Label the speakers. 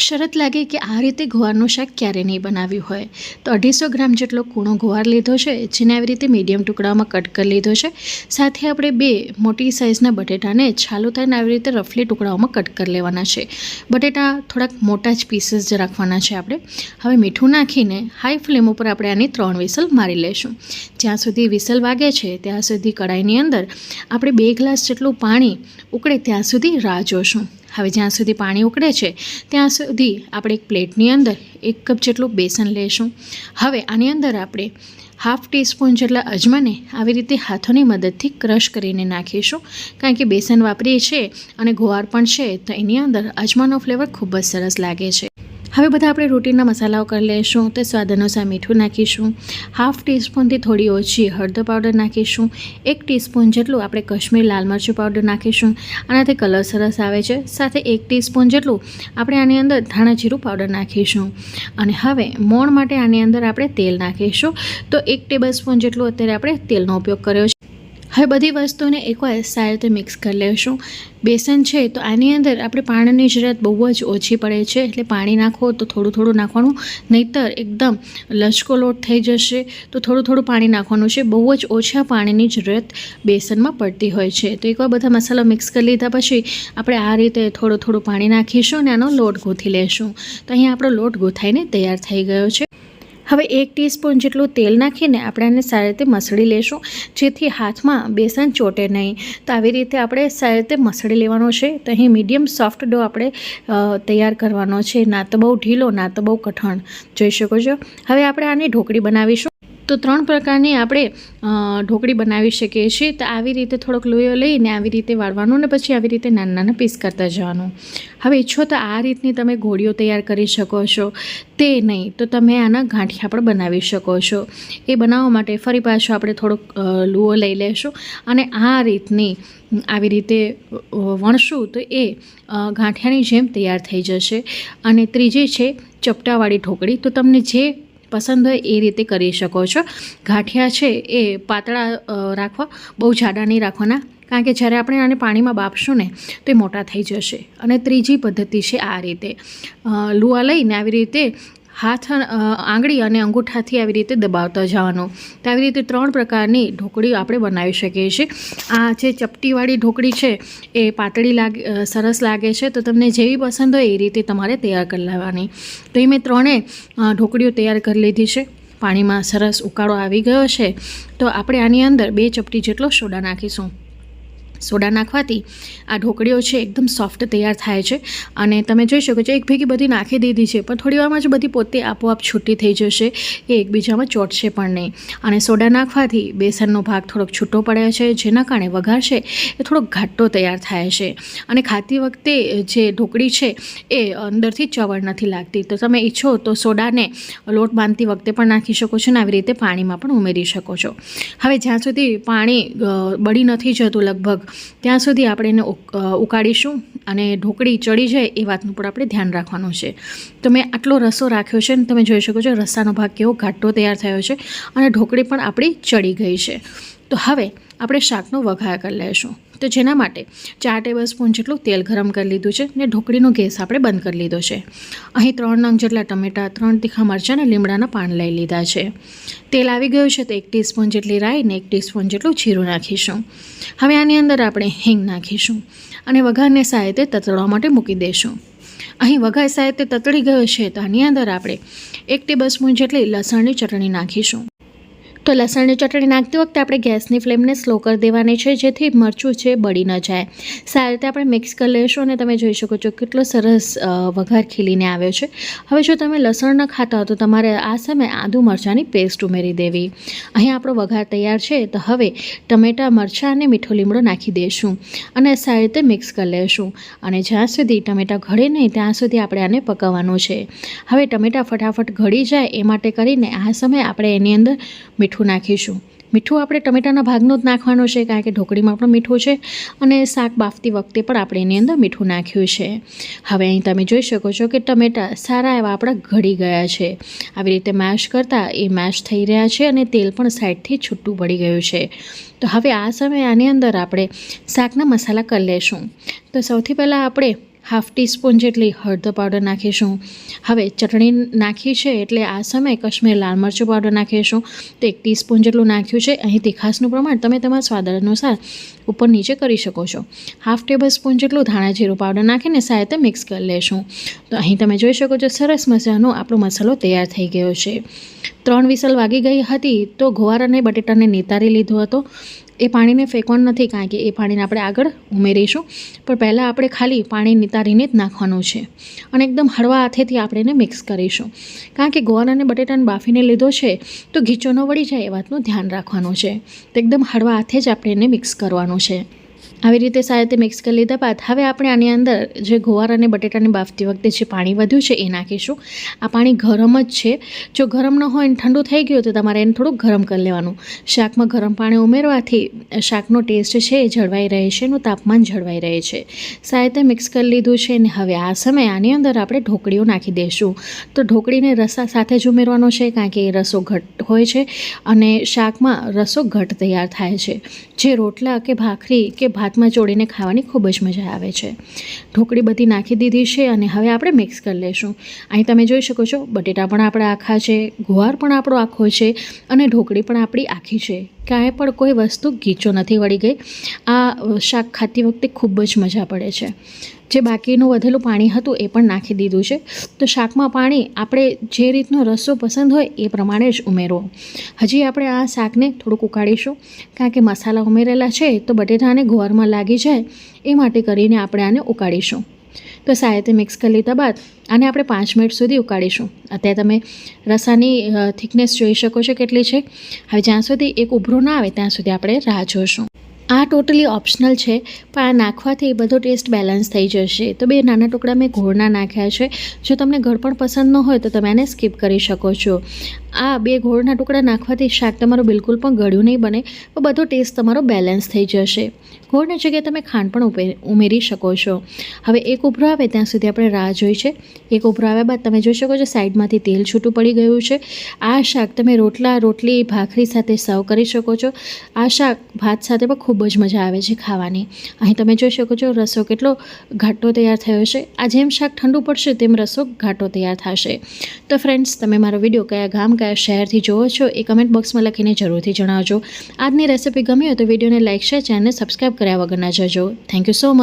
Speaker 1: શરત લાગે કે આ રીતે ગુવારનું શાક ક્યારે નહીં બનાવ્યું હોય. તો અઢીસો ગ્રામ જેટલો કૂણો ગુવાર લીધો છે, જેને આવી રીતે મીડિયમ ટુકડામાં કટ કરી લીધો છે. સાથે આપણે બે મોટી સાઇઝના બટેટાને છાલું થઈને આવી રીતે રફલી ટુકડાઓમાં કટ કરી લેવાના છે. બટેટા થોડાક મોટા જ પીસીસ જ રાખવાના છે આપણે. હવે મીઠું નાખીને હાઈ ફ્લેમ ઉપર આપણે આની ત્રણ વિસલ મારી લેશું. જ્યાં સુધી વિસલ વાગે છે, ત્યાં સુધી કડાઈની અંદર આપણે બે ગ્લાસ જેટલું પાણી ઉકળે ત્યાં સુધી રાહ જોશું. હવે જ્યાં સુધી પાણી ઉકળે છે, ત્યાં સુધી આપણે એક પ્લેટની અંદર એક કપ જેટલું બેસન લેશું. હવે આની અંદર આપણે હાફ ટીસ્પૂન જેટલા અજમાને આવી રીતે હાથોની મદદથી ક્રશ કરીને નાખીશું. કારણ કે બેસન વાપરીએ છીએ અને ગોવાર પણ છે, તો એની અંદર અજમાનો ફ્લેવર ખૂબ જ સરસ લાગે છે. હવે બધા આપણે રોટીના મસાલાઓ કરી લઈશું, તે સ્વાદ અનુસાર મીઠું નાખીશું, હાફ ટીસ્પૂનથી થોડી ઓછી હળદર પાવડર નાખીશું, એક ટીસ્પૂન જેટલું આપણે કશ્મીર લાલ મરચું પાવડર નાખીશું, આનાથી કલર સરસ આવે છે, સાથે એક ટીસ્પૂન જેટલું આપણે આની અંદર ધાણા જીરું પાવડર નાખીશું. અને હવે મોણ માટે આની અંદર આપણે તેલ નાખીશું, તો એક ટેબલ સ્પૂન જેટલું અત્યારે આપણે તેલનો ઉપયોગ કર્યો છે. હવે બધી વસ્તુને એકવાર સારી રીતે મિક્સ કરી લેશું. બેસન છે તો આની અંદર આપણે પાણીની જરૂરિયાત બહુ જ ઓછી પડે છે. એટલે પાણી નાખો તો થોડું થોડું નાખવાનું. નહીંતર એકદમ લચકો લોટ થઈ જશે તો થોડું થોડું પાણી નાખવાનું છે. બહુ જ ઓછા પાણીની જરૂરિયાત બેસનમાં પડતી હોય છે. તો એકવાર બધા મસાલા મિક્સ કરી લીધા પછી આપણે આ રીતે થોડું થોડું પાણી નાખીશું અને આનો લોટ ગૂંથી લેશું. તો અહીંયા આપણો લોટ ગૂંથાઈને તૈયાર થઈ ગયો છે. હવે એક ટીસ્પૂન જેટલું તેલ નાખીને આપણે આને સારી રીતે મસળી લેશું. જેથી હાથમાં બેસન ચોટે નહીં. તો આવી રીતે આપણે સારી રીતે મસળી લેવાનો છે. તો અહીં મીડિયમ સોફ્ટ ડો આપણે તૈયાર કરવાનો છે. ના તો બહુ ઢીલો, ના તો બહુ કઠણ. જોઈ શકો છો? હવે આપણે આની ઢોકળી બનાવીશું. તો ત્રણ પ્રકારની આપણે ઢોકળી બનાવી શકીએ છીએ. તો આવી રીતે થોડોક લોયો લઈને આવી રીતે વાળવાનું ને પછી આવી રીતે નાના નાના પીસ કરતા જવાનું. હવે ઈચ્છો તો આ રીતની તમે ગોળીઓ તૈયાર કરી શકો છો. તે નહીં, તો તમે આના ગાંઠિયા પણ બનાવી શકો છો. એ બનાવવા માટે ફરી પાછો આપણે થોડોક લુઓ લઈ લેશું અને આ રીતની આવી રીતે વણશું તો એ ગાંઠિયાની જેમ તૈયાર થઈ જશે. અને ત્રીજી છે ચપટાવાળી ઢોકળી. તો તમને જે પસંદ હોય એ રીતે કરી શકો છો. ગાંઠિયા છે એ પાતળા રાખવા, બહુ જાડા નહીં રાખવાના. કારણ કે જ્યારે આપણે આને પાણીમાં બાફશું ને, તો એ મોટા થઈ જશે. અને ત્રીજી પદ્ધતિ છે આ રીતે. લુઆ લઈને આવી રીતે હાથ આંગળી અને અંગૂઠાથી આવી રીતે દબાવતા જવાનું. તો આવી રીતે ત્રણ પ્રકારની ઢોકળી આપણે બનાવી શકીએ છીએ. આ જે ચપટીવાળી ઢોકળી છે, એ પાતળી લાગે સરસ લાગે છે. તો તમને જેવી પસંદ હોય એ રીતે તમારે તૈયાર કરી લેવાની. તો એ મેં ત્રણેય ઢોકળીઓ તૈયાર કરી લીધી છે. પાણીમાં સરસ ઉકાળો આવી ગયો છે. તો આપણે આની અંદર બે ચપટી જેટલો સોડા નાખીશું. સોડા નાખવાથી આ ઢોકળીઓ છે એકદમ સોફ્ટ તૈયાર થાય છે. અને તમે જોઈ શકો છો, એક ભેગી બધી નાખી દીધી છે, પણ થોડી વારમાં જ બધી પોતે આપોઆપ છૂટી થઈ જશે એ એકબીજામાં ચોટશે પણ નહીં. અને સોડા નાખવાથી બેસનનો ભાગ થોડોક છૂટો પડે છે, જેના કારણે વઘાર છે એ થોડોક ઘાટો તૈયાર થાય છે. અને ખાતી વખતે જે ઢોકળી છે એ અંદરથી ચવળ નથી લાગતી. તો તમે ઈચ્છો તો સોડાને લોટ બાંધતી વખતે પણ નાખી શકો છો ને આવી રીતે પાણીમાં પણ ઉમેરી શકો છો. હવે જ્યાં સુધી પાણી બળી નથી જતું લગભગ ત્યાં સુધી આપણે એને ઉકાળીશું અને ઢોકળી ચડી જાય એ વાતનું પણ આપણે ધ્યાન રાખવાનું છે. તો મેં આટલો રસો રાખ્યો છે અને તમે જોઈ શકો છો રસાનો ભાગ કેવો ઘાટો તૈયાર થયો છે અને ઢોકળી પણ આપણી ચડી ગઈ છે. તો હવે આપણે શાકનો વઘાર કરી લઈશું. તો જેના માટે ચાર ટેબલ સ્પૂન જેટલું તેલ ગરમ કરી લીધું છે ને ઢોકળીનો ગેસ આપણે બંધ કરી લીધો છે. અહીં ત્રણ નંગ જેટલા ટમેટાં, ત્રણ તીખા મરચાં અને લીમડાના પાન લઈ લીધા છે. તેલ આવી ગયું છે તો એક ટીસ્પૂન જેટલી રાઈ ને એક ટીસ્પૂન જેટલું જીરું નાખીશું. હવે આની અંદર આપણે હિંગ નાખીશું અને વઘારને સાયતે તતડવા માટે મૂકી દઈશું. અહીં વઘાર સાયતે તતડી ગયો છે તો આની અંદર આપણે એક ટેબલ સ્પૂન જેટલી લસણની ચટણી નાખીશું. તો લસણની ચટણી નાખતી વખતે આપણે ગેસની ફ્લેમને સ્લો કરી દેવાની છે, જેથી મરચું છે, બળી ન જાય. સારી રીતે આપણે મિક્સ કરી લઈશું અને તમે જોઈ શકો છો કેટલો સરસ વઘાર ખીલીને આવ્યો છે. હવે જો તમે લસણ ન ખાતા હો તો તમારે આ સમયે આદુ મરચાંની પેસ્ટ ઉમેરી દેવી. અહીં આપણો વઘાર તૈયાર છે, તો હવે ટમેટાં, મરચાં અને મીઠો લીમડો નાખી દઈશું અને સારી રીતે મિક્સ કરી લઈશું. અને જ્યાં સુધી ટમેટાં ઘડે નહીં, ત્યાં સુધી આપણે આને પકાવવાનું છે. હવે ટમેટાં ફટાફટ ઘડી જાય, એ માટે કરીને આ સમયે આપણે એની અંદર મીઠું નાખીશું. મીઠું આપણે ટમેટાના ભાગનો જ નાખવાનો છે, કારણ કે ઢોકળીમાં પણ મીઠું છે અને શાક બાફતી વખતે પણ આપણે એની અંદર મીઠું નાખ્યું છે. હવે અહીં તમે જોઈ શકો છો કે ટમેટાં સારા એવા આપણા ઘડી ગયા છે. આવી રીતે મેશ કરતાં એ મેશ થઈ રહ્યા છે અને તેલ પણ સાઈડથી છૂટું પડી ગયું છે. તો હવે આ સમયે આની અંદર આપણે શાકના મસાલા કરી લેશું. તો સૌથી પહેલાં આપણે હાફ ટીસ્પૂન જેટલી હળદર પાવડર નાખીશું. હવે ચટણી નાખી છે એટલે આ સમયે કશ્મીર લાલ મરચું પાવડર નાખીશું. તો એક ટીસ્પૂન જેટલું નાખ્યું છે. અહીં તીખાસનું પ્રમાણ તમે તમારા સ્વાદ અનુસાર ઉપર નીચે કરી શકો છો. હાફ ટેબલ સ્પૂન જેટલું ધાણા જીરું પાવડર નાખીને સાથે મિક્સ કરી લેશું. તો અહીં તમે જોઈ શકો છો સરસ મજાનો આપણો મસાલો તૈયાર થઈ ગયો છે. ત્રણ વિસલ વાગી ગઈ હતી તો ગોવાર અને બટેટાને નિતારી લીધો હતો. એ પાણીને ફેંકવાનું નથી કારણ કે એ પાણીને આપણે આગળ ઉમેરીશું. પણ પહેલાં આપણે ખાલી પાણી નિતારીને જ નાખવાનું છે અને એકદમ હળવા હાથેથી આપણે એને મિક્સ કરીશું. કારણ કે ગોવાર અને બટેટાને બાફીને લીધો છે તો ઘીચો ન વળી જાય એ વાતનું ધ્યાન રાખવાનું છે. તો એકદમ હળવા હાથે જ આપણે એને મિક્સ કરવાનું છે. આવી રીતે સારી રીતે મિક્સ કરી લીધા બાદ હવે આપણે આની અંદર જે ગોવાર અને બટેટાને બાફતી વખતે જે પાણી વધ્યું છે એ નાખીશું. આ પાણી ગરમ જ છે. જો ગરમ ન હોય ને ઠંડુ થઈ ગયું તો તમારે એને થોડુંક ગરમ કરી લેવાનું. શાકમાં ગરમ પાણી ઉમેરવાથી શાકનો ટેસ્ટ છે એ જળવાઈ રહે છે એનું તાપમાન જળવાઈ રહે છે. સારી રીતે મિક્સ કરી લીધું છે અને હવે આ સમયે આની અંદર આપણે ઢોકળીઓ નાખી દઈશું તો ઢોકળીને રસા સાથે જ ઉમેરવાનો છે કારણ કે એ રસો ઘટ હોય છે અને શાકમાં રસો ઘટ તૈયાર થાય છે. જે રોટલા કે ભાખરી કે ભાતમાં ચોળીને ખાવાની ખૂબ જ મજા આવે છે. ઢોકળી બધી નાખી દીધી છે અને હવે આપણે મિક્સ કરી લઈશું. અહીં તમે જોઈ શકો છો, બટેટા પણ આપણા આખા છે, ગુવાર પણ આપણો આખો છે અને ઢોકળી પણ આપણી આખી છે. ક્યાંય પણ કોઈ વસ્તુ ગીચો નથી વળી ગઈ. આ શાક ખાતી વખતે ખૂબ જ મજા પડે છે. જે બાકીનું વધેલું પાણી હતું એ પણ નાખી દીધું છે. તો શાકમાં પાણી આપણે જે રીતનો રસો પસંદ હોય એ પ્રમાણે જ ઉમેરવો. હજી આપણે આ શાકને થોડુંક ઉકાળીશું. કારણ કે મસાલા ઉમેરેલા છે તો બટેટાને ઘોરમાં લાગી જાય એ માટે કરીને આપણે આને ઉકાળીશું. તો સાયતે મિક્સ કરી લીધા બાદ આને આપણે પાંચ મિનિટ સુધી ઉકાળીશું. અત્યારે તમે રસાની થિકનેસ જોઈ શકો છો કેટલી છે. હવે જ્યાં સુધી એક ઉભરો ના આવે ત્યાં સુધી આપણે રાહ જોઈશું આ ટોટલી ઓપ્શનલ છે, પણ આ નાખવાથી બધો ટેસ્ટ બેલેન્સ થઈ જશે. તો બે નાના ટુકડા મેં ઘોળના નાખ્યા છે. જો તમને ગળપણ પસંદ ન હોય તો તમે એને સ્કીપ કરી શકો છો. આ બે ગોળના ટુકડા નાખવાથી શાક તમારું બિલકુલ પણ ગળ્યું નહીં બને, તો બધો ટેસ્ટ તમારો બેલેન્સ થઈ જશે. ગોળની જગ્યાએ તમે ખાંડ પણ ઉમે- ઉમેરી શકો છો. હવે એક ઉભરો આવે ત્યાં સુધી આપણે રાહ જોઈ છે. એક ઉભરો આવ્યા બાદ તમે જોઈ શકો છો સાઈડમાંથી તેલ છૂટું પડી ગયું છે. આ શાક તમે રોટલા, રોટલી, ભાખરી સાથે સર્વ કરી શકો છો. આ શાક ભાત સાથે પણ ખૂબ જ મજા આવે છે ખાવાની. અહીં તમે જોઈ શકો છો રસો કેટલો ઘાટો તૈયાર થયો છે. આ જેમ શાક ઠંડુ પડશે તેમ રસો ઘાટો તૈયાર થશે. તો ફ્રેન્ડ્સ તમે મારો વીડિયો કયા ગામ કયા શહેરથી જોવો છો, એ કમેન્ટ બોક્સમાં લખીને જરૂરથી જણાવજો. આજની રેસિપી ગમી હોય તો વિડીયોને લાઇક શેર ચેનલને સબસ્ક્રાઈબ કર્યા વગર ના જજો થેન્ક યુ સો મચ